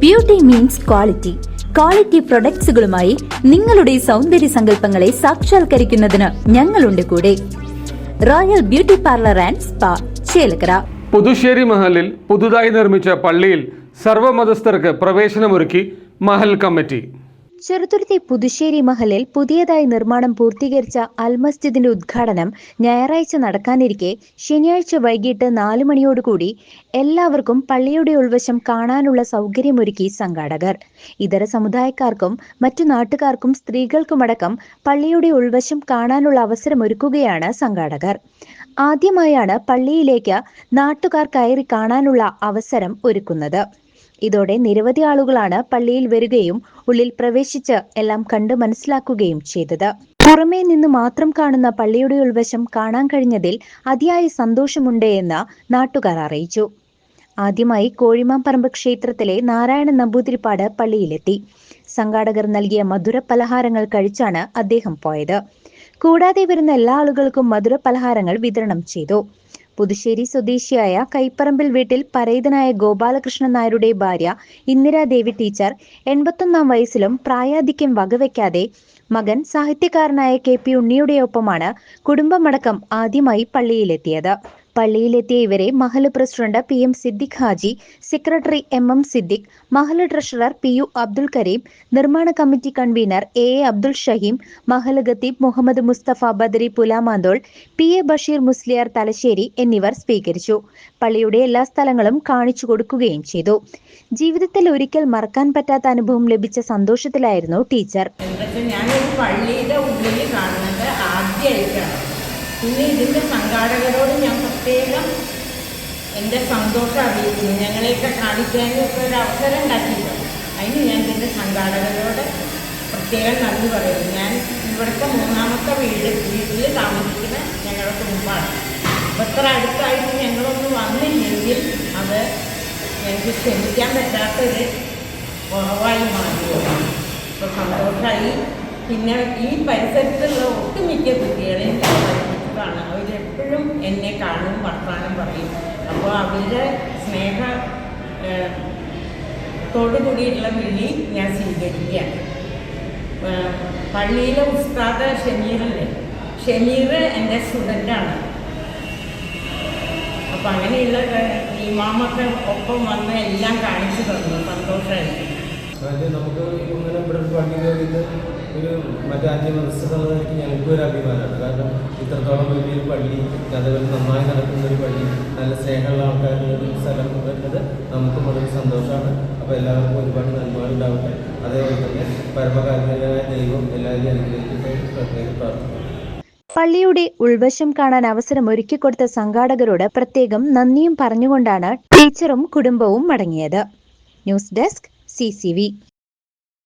Beauty means quality quality പ്രൊഡക്ട്സുകളുമായി നിങ്ങളുടെ സൗന്ദര്യ സങ്കല്പങ്ങളെ സാക്ഷാത്കരിക്കുന്നതിന് ഞങ്ങളുണ്ട് കൂടെ. Royal beauty parlour and spa Chelakkara. Puthussery മഹലിൽ പുതുതായി നിർമ്മിച്ച പള്ളിയിൽ സർവമതസ്ഥർക്ക് പ്രവേശനമൊരുക്കി മഹൽ കമ്മിറ്റി. ചെറുതുരുത്തി പുതുശ്ശേരി മഹലിൽ പുതിയതായി നിർമ്മാണം പൂർത്തീകരിച്ച അൽമസ്ജിദിന്റെ ഉദ്ഘാടനം ഞായറാഴ്ച നടക്കാനിരിക്കെ ശനിയാഴ്ച വൈകിട്ട് നാലു മണിയോടുകൂടി എല്ലാവർക്കും പള്ളിയുടെ ഉൾവശം കാണാനുള്ള സൗകര്യമൊരുക്കി സംഘാടകർ. ഇതര സമുദായക്കാർക്കും മറ്റു നാട്ടുകാർക്കും സ്ത്രീകൾക്കുമടക്കം പള്ളിയുടെ ഉൾവശം കാണാനുള്ള അവസരമൊരുക്കുകയാണ് സംഘാടകർ. ആദ്യമായാണ് പള്ളിയിലേക്ക് നാട്ടുകാർ കയറി കാണാനുള്ള അവസരം ഒരുക്കുന്നത്. ഇതോടെ നിരവധി ആളുകളാണ് പള്ളിയിൽ വരികയും ഉള്ളിൽ പ്രവേശിച്ച് എല്ലാം കണ്ട് മനസ്സിലാക്കുകയും ചെയ്തത്. പുറമേ നിന്ന് മാത്രം കാണുന്ന പള്ളിയുടെ ഉൾവശം കാണാൻ കഴിഞ്ഞതിൽ അതിയായ സന്തോഷമുണ്ട് എന്ന് നാട്ടുകാർ അറിയിച്ചു. ആദ്യമായി കോഴിമാമ്പറമ്പ് ക്ഷേത്രത്തിലെ നാരായണ നമ്പൂതിരിപ്പാട് പള്ളിയിലെത്തി. സംഘാടകർ നൽകിയ മധുര പലഹാരങ്ങൾ കഴിച്ചാണ് അദ്ദേഹം പോയത്. കൂടാതെ വരുന്ന എല്ലാ ആളുകൾക്കും മധുര പലഹാരങ്ങൾ വിതരണം ചെയ്തു. പുതുശ്ശേരി സ്വദേശിയായ കൈപ്പറമ്പിൽ വീട്ടിൽ പരേതനായ ഗോപാലകൃഷ്ണൻ നായരുടെ ഭാര്യ ഇന്ദിരാദേവി ടീച്ചർ എൺപത്തൊന്നാം വയസ്സിലും പ്രായാധിക്യം വകവെക്കാതെ മകൻ സാഹിത്യകാരനായ കെ പി ഉണ്ണിയുടെ ഒപ്പമാണ് കുടുംബമടക്കം ആദ്യമായി പള്ളിയിലെത്തിയത്. പള്ളിയിലെത്തിയ ഇവരെ Mahal president P M Siddique Haji secretary M M Siddique Mahal treasurer P U Abdul Kareem നിർമ്മാണ committee convener A A Abdul Shaheem Mahal ഖത്തീബ് മുഹമ്മദ് മുസ്തഫ ബദരി പുലാമാന്തോൾ പി എ ബഷീർ മുസ്ലിയാർ തലശ്ശേരി എന്നിവർ സ്വീകരിച്ചു. പള്ളിയുടെ എല്ലാ സ്ഥലങ്ങളും കാണിച്ചു കൊടുക്കുകയും ചെയ്തു. ജീവിതത്തിൽ ഒരിക്കൽ മറക്കാൻ പറ്റാത്ത അനുഭവം ലഭിച്ച സന്തോഷത്തിലായിരുന്നു ടീച്ചർ. ഞാൻ പള്ളിയുടെ ഉള്ളിൽ കാണുന്നത് ആദ്യമായിട്ടാണ് പിന്നെ ഇതിന്റെ സംഘാടകരോട് ഞാൻ പ്രത്യേകം എന്റെ സന്തോഷം അറിയിക്കുന്നു. ഞങ്ങളെയൊക്കെ കാണിക്കാനും ഒക്കെ ഒരു അവസരം ഉണ്ടാക്കിയിട്ടുണ്ട്. അതിന് ഞാൻ ഇതിന്റെ സംഘാടകരോട് പ്രത്യേകം നന്ദി പറയുന്നു. ഞാൻ ഇവിടുത്തെ മൂന്നാമത്തെ വീട് വീട്ടിൽ താമസിക്കുന്ന ഞങ്ങളുടെ കുടുംബമാണ്. അപ്പോൾ ഇത്ര അടുത്തായിട്ട് ഞങ്ങളൊന്ന് വന്നില്ലെങ്കിൽ അത് ഞങ്ങൾക്ക് ക്ഷമിക്കാൻ പറ്റാത്തൊരു കുറവായി മാറിയാണ് ഇപ്പോൾ സന്തോഷമായി പിന്നെ ഈ പരിസരത്തുള്ള ഒട്ടുമിക്ക കുട്ടികളെയും എന്നെ കാണും വർത്തമാനം പറയും. അപ്പോൾ അവരുടെ സ്നേഹ കൂടിയിട്ടുള്ള വിളി ഞാൻ സ്വീകരിക്കുകയാണ്. പള്ളിയിലെ ഉസ്താദ് ഷമീറല്ലേ? ഷമീർ എന്റെ സ്റ്റുഡന്റാണ്. അപ്പം അങ്ങനെയുള്ള ഇമാമൊക്കെ ഒപ്പം വന്ന് എല്ലാം കാണിച്ചു തന്നു. സന്തോഷമായിരുന്നു. അതായത് നമുക്ക് ഇങ്ങനെ ഇവിടെ ഒരു പള്ളി കയറിയിട്ട് ഒരു മറ്റു അന്യമനസ്സുള്ളതായിരിക്കും ഞങ്ങൾക്ക് ഒരു അഭിമാനമാണ്. കാരണം ഇത്രത്തോളം വലിയൊരു പള്ളി അതേപോലെ നന്നായി നടക്കുന്ന ഒരു പള്ളി നല്ല സ്നേഹമുള്ള ആൾക്കാരുടെ ഒരു സ്ഥലം വരുന്നത് നമുക്കും വളരെ സന്തോഷമാണ്. അപ്പോൾ എല്ലാവർക്കും ഒരുപാട് നന്മകളുണ്ടാവട്ടെ. അതേപോലെ തന്നെ പരമകാരുണ്യനായ ദൈവം എല്ലാവരും അനുഗ്രഹിക്കട്ടെ. പള്ളിയുടെ ഉൾവശം കാണാൻ അവസരം ഒരുക്കിക്കൊടുത്ത സംഘാടകരോട് പ്രത്യേകം നന്ദിയും പറഞ്ഞുകൊണ്ടാണ് ടീച്ചറും കുടുംബവും മടങ്ങിയത്. News desk CCV.